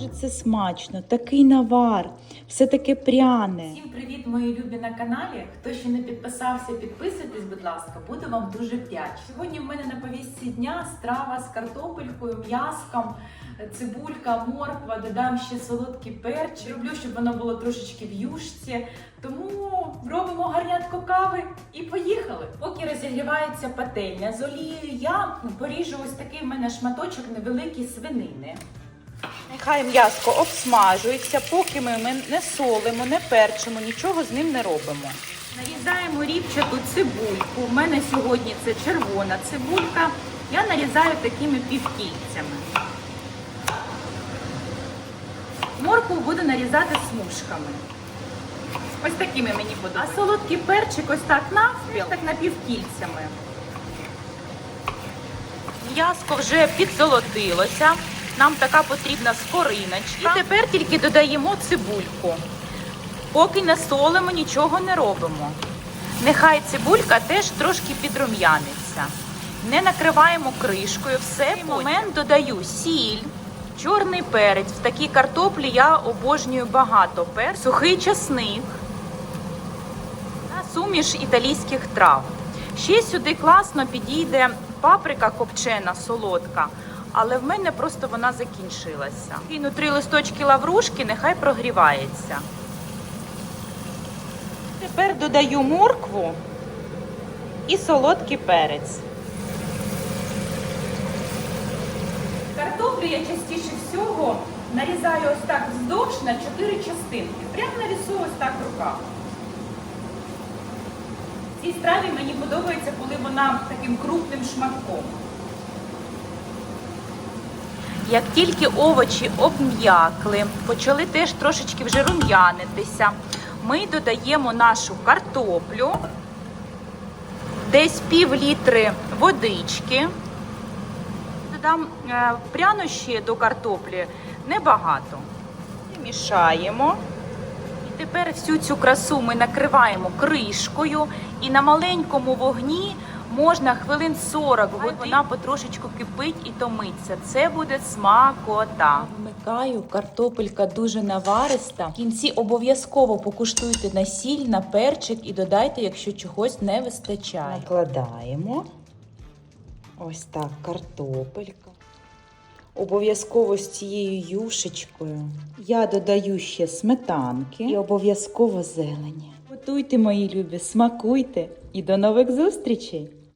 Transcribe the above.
же це смачно, такий навар, все таке пряне. Всім привіт, мої любі на каналі. Хто ще не підписався, підписуйтесь, будь ласка, буду вам дуже вдячна. Сьогодні в мене на повістці дня страва з картопелькою, м'яском, цибулька, морква, додам ще солодкий перчик. Люблю, щоб воно було трошечки в юшці. Тому робимо гарнятко кави і поїхали. Поки розігрівається пательня з олією, я поріжу ось такий в мене шматочок невеликий свинини. Нехай м'яско обсмажується, поки ми не солимо, не перчимо, нічого з ним не робимо. Нарізаємо рівчату цибульку. У мене сьогодні це червона цибулька. Я нарізаю такими півкільцями. Моркву буду нарізати смужками. Ось такими мені подобається. А солодкий перчик ось так навпіл, так напівкільцями. М'яско вже підзолотилося. Нам така потрібна скориночка. І тепер тільки додаємо цибульку. Поки не солимо, нічого не робимо. Нехай цибулька теж трошки підрум'яниться. Не накриваємо кришкою, все. В цей момент додаю сіль, чорний перець. В такій картоплі я обожнюю багато перцю, сухий часник та суміш італійських трав. Ще сюди класно підійде паприка копчена, солодка, але в мене просто вона закінчилася. Кину три листочки лаврушки, нехай прогрівається. Тепер додаю моркву і солодкий перець. Картоплю я частіше всього нарізаю ось так вздовж на 4 частинки. Прямо нарисую ось так в руках. В цій страві мені подобається, коли вона таким крупним шматком. Як тільки овочі обм'якли, почали теж трошечки вже рум'янитися, ми додаємо нашу картоплю, десь пів літри водички. Додам е, прянощі до картоплі небагато. Мішаємо. І тепер всю цю красу ми накриваємо кришкою і на маленькому вогні можна хвилин 40, бо вона потрошечку кипить і томиться. Це буде смакота. Вмикаю, картопелька дуже навариста. В кінці обов'язково покуштуйте на сіль, на перчик і додайте, якщо чогось не вистачає. Накладаємо. Ось так, картопелька. Обов'язково з цією юшечкою я додаю ще сметанки і обов'язково зелені. Готуйте, мої любі, смакуйте і до нових зустрічей!